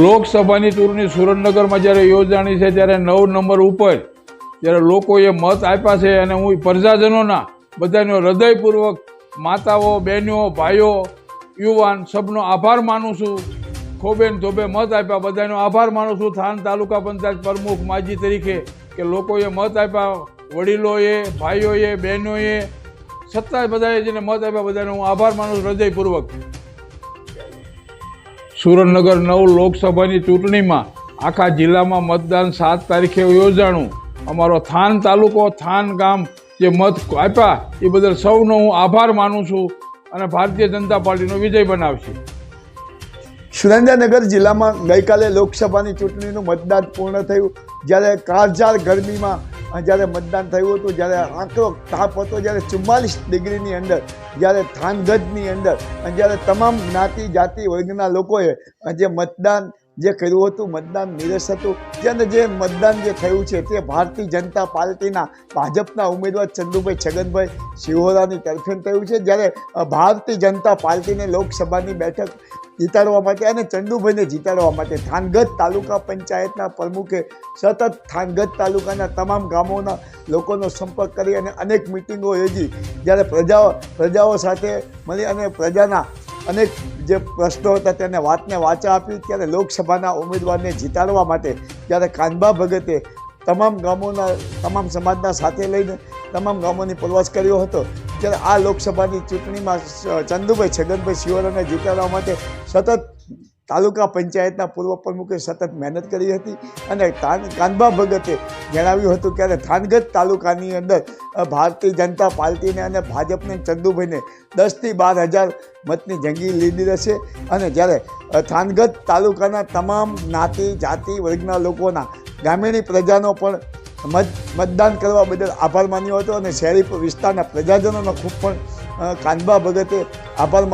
લોકસભાની ચૂંટણી સુરેન્દ્રનગરમાં જ્યારે યોજાણી છે ત્યારે નવ નંબર ઉપર જ્યારે લોકોએ મત આપ્યા છે અને હું પ્રજાજનોના બધાનો હૃદયપૂર્વક માતાઓ, બહેનો, ભાઈઓ, યુવાન સબનો આભાર માનું છું. ખોબેન ધોબે મત આપ્યા, બધાનો આભાર માનું છું. થાન તાલુકા પંચાયત પ્રમુખ માજી તરીકે કે લોકોએ મત આપ્યા, વડીલોએ, ભાઈઓએ, બહેનોએ સત્તા બધાએ જેને મત આપ્યા બધાનો હું આભાર માનું છું. હૃદયપૂર્વક. સુરેન્દ્રનગર નવ લોકસભાની ચૂંટણીમાં આખા જિલ્લામાં મતદાન સાત તારીખે યોજાણું. અમારો થાન તાલુકો, થાન ગામ જે મત આપ્યા, એ બદલ સૌનો હું આભાર માનું છું અને ભારતીય જનતા પાર્ટીનો વિજય બનાવશે. સુરેન્દ્રનગર જિલ્લામાં ગઈકાલે લોકસભાની ચૂંટણીનું મતદાન પૂર્ણ થયું. જ્યારે કાળઝાળ ગરમીમાં જ્યારે મતદાન થયું હતું, જ્યારે આંકડો તાપ હતો, જ્યારે ચુમ્માલીસ ડિગ્રીની અંદર, જ્યારે થાનગઢની અંદર, અને જ્યારે તમામ જ્ઞાતિ, જાતિ વર્ગના લોકોએ જે મતદાન જે કર્યું હતું, મતદાન નિરસ હતું જેને જે મતદાન જે થયું છે, તે ભારતીય જનતા પાર્ટીના ભાજપના ઉમેદવાર ચંદુભાઈ છગનભાઈ શિહોરાની તરફેણ થયું છે. જ્યારે ભારતીય જનતા પાર્ટીને લોકસભાની બેઠક જીતાડવા માટે અને ચંડુભાઈને જીતાડવા માટે થાનગઢ તાલુકા પંચાયતના પ્રમુખે સતત થાનગઢ તાલુકાના તમામ ગામોના લોકોનો સંપર્ક કરી અને અનેક મિટિંગો યોજી. જ્યારે પ્રજાઓ પ્રજાઓ સાથે મળી અને પ્રજાના અનેક જે પ્રશ્નો હતા તેને વાતને વાચા આપી, ત્યારે લોકસભાના ઉમેદવારને જીતાડવા માટે જ્યારે કાનબા ભગતે તમામ ગામોના, તમામ સમાજના સાથે લઈને તમામ ગામોની પ્રવાસ કર્યો હતો. ત્યારે આ લોકસભાની ચૂંટણીમાં ચંદુભાઈ છગનભાઈ શિવરાને જીતાડવા માટે સતત તાલુકા પંચાયતના પૂર્વ પ્રમુખે સતત મહેનત કરી હતી અને કાનબા ભગતે જણાવ્યું હતું કે થાનગઢ તાલુકાની અંદર ભારતીય જનતા પાર્ટીને અને ભાજપને ચંદુભાઈને દસથી બાર હજાર મતની જંગી લીધી રહેશે અને જ્યારે થાનગઢ તાલુકાના તમામ જ્ઞાતિ, જાતિ, વર્ગના લોકોના ગ્રામીણ પ્રજાનો પણ મત, મતદાન કરવા બદલ આભાર માન્યો હતો અને શહેરી વિસ્તારના પ્રજાજનોનો ખૂબ પણ કાનબા ભગતે આભાર